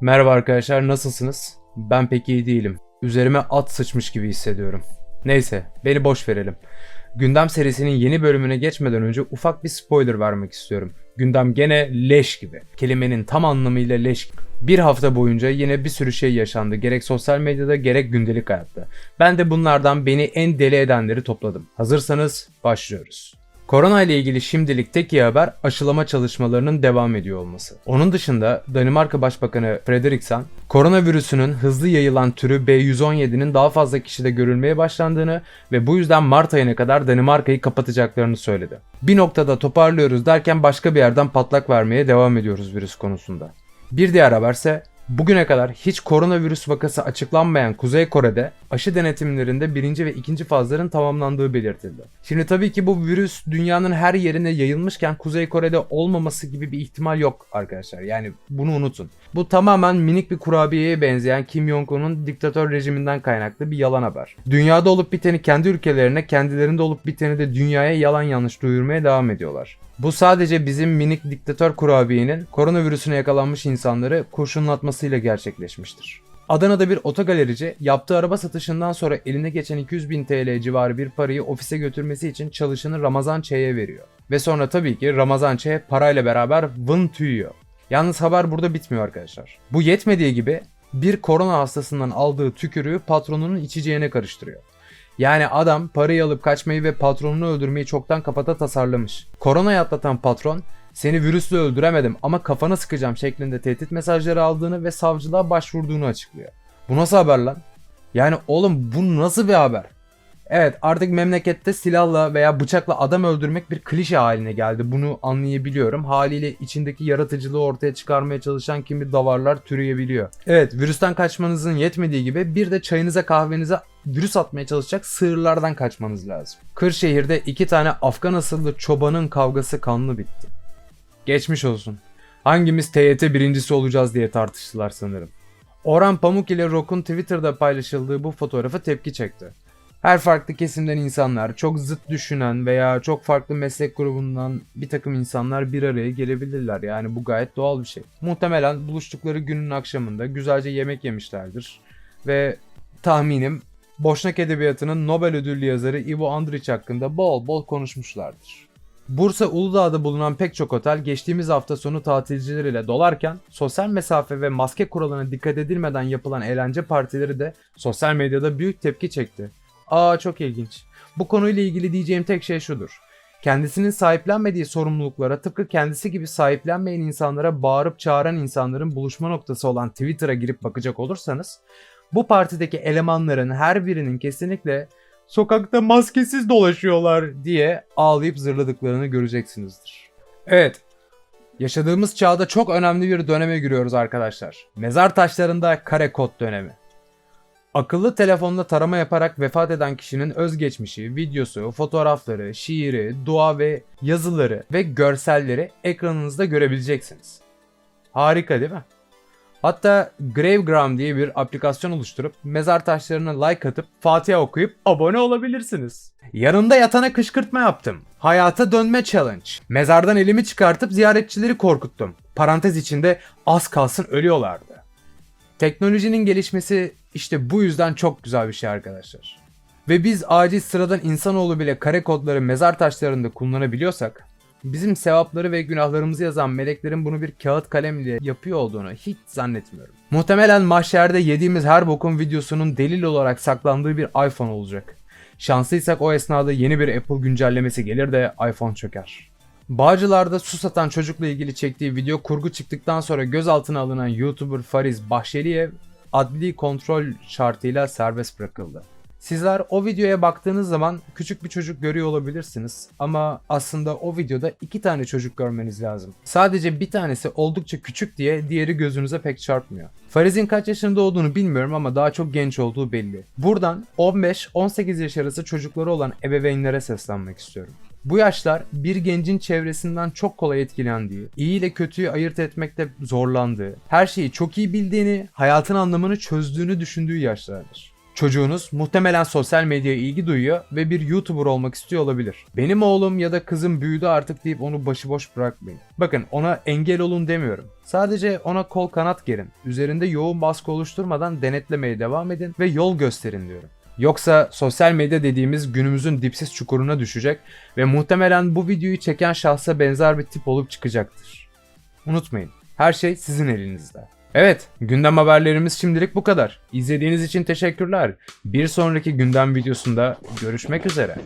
Merhaba arkadaşlar nasılsınız? Ben pek iyi değilim. Üzerime at sıçmış gibi hissediyorum. Neyse beni boş verelim. Gündem serisinin yeni bölümüne geçmeden önce ufak bir spoiler vermek istiyorum. Gündem gene leş gibi. Kelimenin tam anlamıyla leş gibi. Bir hafta boyunca yine bir sürü şey yaşandı. Gerek sosyal medyada gerek gündelik hayatta. Ben de bunlardan beni en deli edenleri topladım. Hazırsanız başlıyoruz. Korona ile ilgili şimdilik tek iyi haber aşılama çalışmalarının devam ediyor olması. Onun dışında Danimarka Başbakanı Frederiksen, koronavirüsünün hızlı yayılan türü B117'nin daha fazla kişide görülmeye başlandığını ve bu yüzden Mart ayına kadar Danimarka'yı kapatacaklarını söyledi. Bir noktada toparlıyoruz derken başka bir yerden patlak vermeye devam ediyoruz virüs konusunda. Bir diğer haberse Bugüne kadar hiç koronavirüs vakası açıklanmayan Kuzey Kore'de aşı denetimlerinde birinci ve ikinci fazların tamamlandığı belirtildi. Şimdi tabii ki bu virüs dünyanın her yerine yayılmışken Kuzey Kore'de olmaması gibi bir ihtimal yok arkadaşlar. Yani bunu unutun. Bu tamamen minik bir kurabiyeye benzeyen Kim Jong-un'un diktatör rejiminden kaynaklı bir yalan haber. Dünyada olup biteni kendi ülkelerine, kendilerinde olup biteni de dünyaya yalan yanlış duyurmaya devam ediyorlar. Bu sadece bizim minik diktatör kurabiyenin koronavirüsüne yakalanmış insanları kurşunlatmasıyla gerçekleşmiştir. Adana'da bir otogalerici yaptığı araba satışından sonra eline geçen 200 bin TL civarı bir parayı ofise götürmesi için çalışanı Ramazan Ç'ye veriyor. Ve sonra tabii ki Ramazan Ç parayla beraber vın tüyüyor. Yalnız haber burada bitmiyor arkadaşlar. Bu yetmediği gibi bir korona hastasından aldığı tükürüğü patronunun içeceğine karıştırıyor. Yani adam parayı alıp kaçmayı ve patronunu öldürmeyi çoktan kafada tasarlamış. Koronayı atlatan patron seni virüsle öldüremedim ama kafana sıkacağım şeklinde tehdit mesajları aldığını ve savcılığa başvurduğunu açıklıyor. Bu nasıl haber lan? Yani oğlum bu nasıl bir haber? Evet artık memlekette silahla veya bıçakla adam öldürmek bir klişe haline geldi. Bunu anlayabiliyorum. Haliyle içindeki yaratıcılığı ortaya çıkarmaya çalışan kimi davarlar türeyebiliyor. Evet virüsten kaçmanızın yetmediği gibi bir de çayınıza kahvenize virüs atmaya çalışacak sığırlardan kaçmanız lazım. Kırşehir'de iki tane Afgan asıllı çobanın kavgası kanlı bitti. Geçmiş olsun. Hangimiz TYT birincisi olacağız diye tartıştılar sanırım. Orhan Pamuk ile Rock'un Twitter'da paylaşıldığı bu fotoğrafı tepki çekti. Her farklı kesimden insanlar, çok zıt düşünen veya çok farklı meslek grubundan bir takım insanlar bir araya gelebilirler. Yani bu gayet doğal bir şey. Muhtemelen buluştukları günün akşamında güzelce yemek yemişlerdir. Ve tahminim Boşnak Edebiyatı'nın Nobel ödüllü yazarı Ivo Andrić hakkında bol bol konuşmuşlardır. Bursa Uludağ'da bulunan pek çok otel geçtiğimiz hafta sonu tatilciler ile dolarken sosyal mesafe ve maske kuralına dikkat edilmeden yapılan eğlence partileri de sosyal medyada büyük tepki çekti. Aa çok ilginç. Bu konuyla ilgili diyeceğim tek şey şudur. Kendisinin sahiplenmediği sorumluluklara tıpkı kendisi gibi sahiplenmeyen insanlara bağırıp çağıran insanların buluşma noktası olan Twitter'a girip bakacak olursanız bu partideki elemanların her birinin kesinlikle sokakta maskesiz dolaşıyorlar diye ağlayıp zırladıklarını göreceksinizdir. Evet, yaşadığımız çağda çok önemli bir döneme giriyoruz arkadaşlar. Mezar taşlarında kare kod dönemi. Akıllı telefonla tarama yaparak vefat eden kişinin özgeçmişi, videosu, fotoğrafları, şiiri, dua ve yazıları ve görselleri ekranınızda görebileceksiniz. Harika değil mi? Hatta Gravegram diye bir aplikasyon oluşturup mezar taşlarına like atıp Fatiha okuyup abone olabilirsiniz. Yanında yatana kışkırtma yaptım. Hayata dönme challenge. Mezardan elimi çıkartıp ziyaretçileri korkuttum. Parantez içinde az kalsın ölüyorlardı. Teknolojinin gelişmesi işte bu yüzden çok güzel bir şey arkadaşlar. Ve biz aciz sıradan insanoğlu bile kare kodları mezar taşlarında kullanabiliyorsak bizim sevapları ve günahlarımızı yazan meleklerin bunu bir kağıt kalem ile yapıyor olduğunu hiç zannetmiyorum. Muhtemelen mahşerde yediğimiz her bokun videosunun delil olarak saklandığı bir iPhone olacak. Şanslıysak o esnada yeni bir Apple güncellemesi gelir de iPhone çöker. Bağcılar'da su satan çocukla ilgili çektiği video kurgu çıktıktan sonra gözaltına alınan YouTuber Fariz Bahşeliyev adli kontrol şartıyla serbest bırakıldı. Sizler o videoya baktığınız zaman küçük bir çocuk görüyor olabilirsiniz ama aslında o videoda iki tane çocuk görmeniz lazım. Sadece bir tanesi oldukça küçük diye diğeri gözünüze pek çarpmıyor. Fariz'in kaç yaşında olduğunu bilmiyorum ama daha çok genç olduğu belli. Buradan 15-18 yaş arası çocukları olan ebeveynlere seslenmek istiyorum. Bu yaşlar bir gencin çevresinden çok kolay etkilendiği, iyi ile kötüyü ayırt etmekte zorlandığı, her şeyi çok iyi bildiğini, hayatın anlamını çözdüğünü düşündüğü yaşlardır. Çocuğunuz muhtemelen sosyal medyaya ilgi duyuyor ve bir YouTuber olmak istiyor olabilir. Benim oğlum ya da kızım büyüdü artık deyip onu başıboş bırakmayın. Bakın ona engel olun demiyorum. Sadece ona kol kanat gerin. Üzerinde yoğun baskı oluşturmadan denetlemeye devam edin ve yol gösterin diyorum. Yoksa sosyal medya dediğimiz günümüzün dipsiz çukuruna düşecek ve muhtemelen bu videoyu çeken şahsa benzer bir tip olup çıkacaktır. Unutmayın, her şey sizin elinizde. Evet, gündem haberlerimiz şimdilik bu kadar. İzlediğiniz için teşekkürler. Bir sonraki gündem videosunda görüşmek üzere.